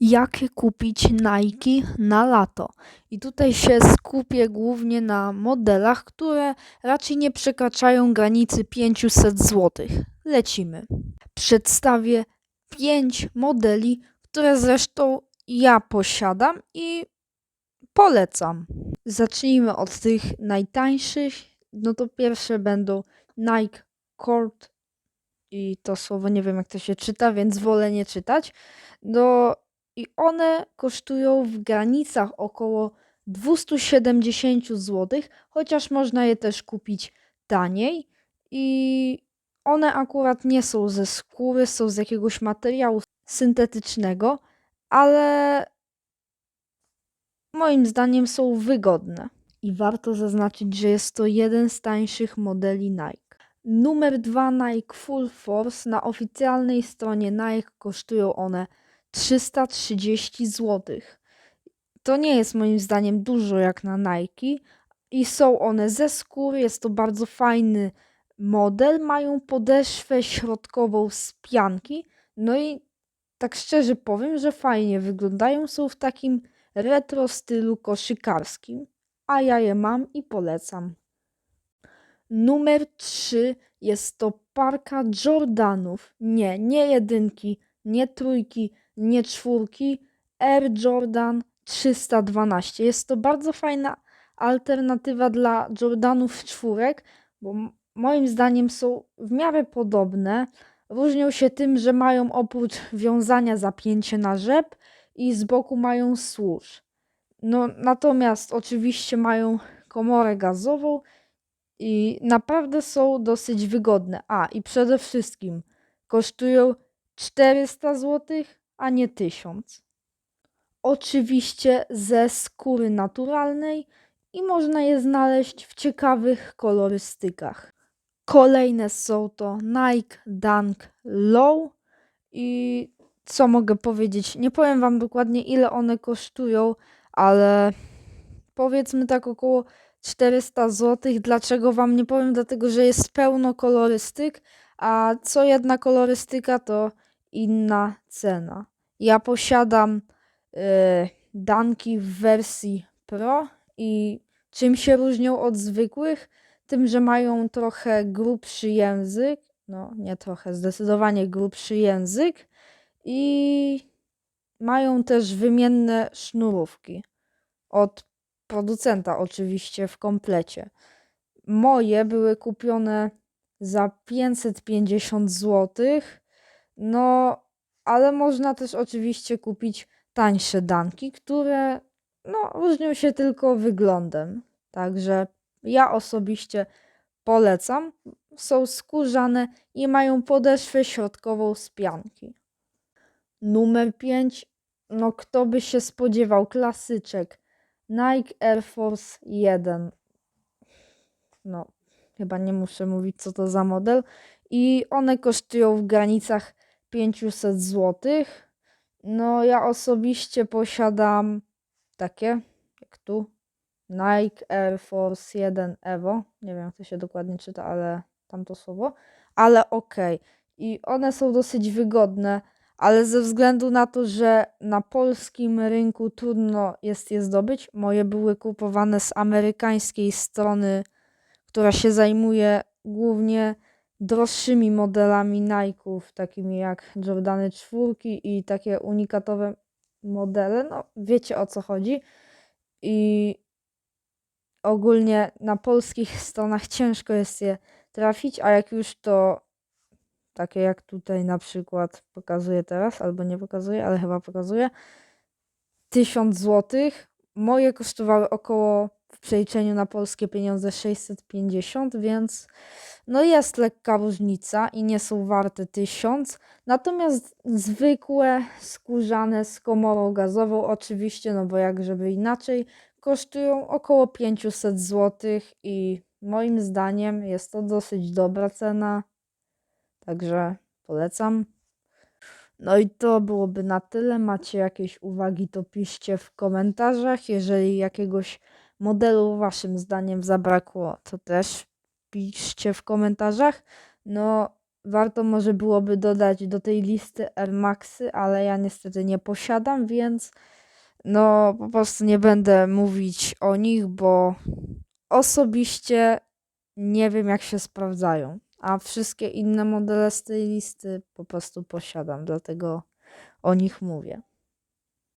Jakie kupić Nike na lato? I tutaj się skupię głównie na modelach, które raczej nie przekraczają granicy 500 zł. Lecimy. Przedstawię 5 modeli, które zresztą ja posiadam i polecam. Zacznijmy od tych najtańszych. No to pierwsze będą Nike Court i to słowo nie wiem jak to się czyta, więc wolę nie czytać. No i one kosztują w granicach około 270 zł, chociaż można je też kupić taniej i one akurat nie są ze skóry, są z jakiegoś materiału syntetycznego, ale moim zdaniem są wygodne. I warto zaznaczyć, że jest to jeden z tańszych modeli Nike. Numer 2 Nike Full Force na oficjalnej stronie Nike kosztują one 330 zł. To nie jest moim zdaniem dużo jak na Nike i są one ze skóry. Jest to bardzo fajny model. Mają podeszwę środkową z pianki. No i tak szczerze powiem, że fajnie wyglądają. Są w takim retro stylu koszykarskim, a ja je mam i polecam. Numer 3 jest to parka Jordanów. Nie, nie jedynki, nie trójki, nie czwórki. Air Jordan 312. Jest to bardzo fajna alternatywa dla Jordanów czwórek, bo moim zdaniem są w miarę podobne. Różnią się tym, że mają oprócz wiązania zapięcie na rzep i z boku mają służ. No, natomiast oczywiście mają komorę gazową i naprawdę są dosyć wygodne. A i przede wszystkim kosztują 400 zł, a nie 1000. Oczywiście ze skóry naturalnej i można je znaleźć w ciekawych kolorystykach. Kolejne są to Nike Dunk Low i co mogę powiedzieć? Nie powiem Wam dokładnie ile one kosztują, ale powiedzmy tak około 400 zł. Dlaczego Wam nie powiem? Dlatego, że jest pełno kolorystyk, a co jedna kolorystyka to inna cena. Ja posiadam yy, danki w wersji Pro i czym się różnią od zwykłych? Tym, że mają trochę grubszy język, no nie trochę, zdecydowanie grubszy język i mają też wymienne sznurówki od producenta oczywiście w komplecie. Moje były kupione za 550 zł. No, ale można też oczywiście kupić tańsze danki, które no, różnią się tylko wyglądem. Także ja osobiście polecam. Są skórzane i mają podeszwę środkową z pianki. Numer 5. No kto by się spodziewał? Klasyczek. Nike Air Force 1. No, chyba nie muszę mówić co to za model. I one kosztują w granicach 500 zł. No, ja osobiście posiadam takie, jak tu. Nike Air Force 1 Evo. Nie wiem, jak to się dokładnie czyta, ale tamto słowo. Ale okej. Okay. I one są dosyć wygodne ale ze względu na to, że na polskim rynku trudno jest je zdobyć, moje były kupowane z amerykańskiej strony, która się zajmuje głównie droższymi modelami Nike'ów, takimi jak Jordany 4 i takie unikatowe modele. No, wiecie o co chodzi. I ogólnie na polskich stronach ciężko jest je trafić, a jak już to takie jak tutaj na przykład pokazuję teraz, albo nie pokazuję, ale chyba pokazuję. 1000 zł. Moje kosztowały około przeliczeniu na polskie pieniądze 650, więc no jest lekka różnica i nie są warte 1000. Natomiast zwykłe skórzane z komorą gazową oczywiście, no bo jak żeby inaczej, kosztują około 500 zł i moim zdaniem jest to dosyć dobra cena. Także polecam. No i to byłoby na tyle. Macie jakieś uwagi, to piszcie w komentarzach. Jeżeli jakiegoś modelu waszym zdaniem zabrakło, to też piszcie w komentarzach. No, warto może byłoby dodać do tej listy Air Maxy, ale ja niestety nie posiadam, więc no po prostu nie będę mówić o nich, bo osobiście nie wiem jak się sprawdzają, a wszystkie inne modele z tej listy po prostu posiadam, dlatego o nich mówię.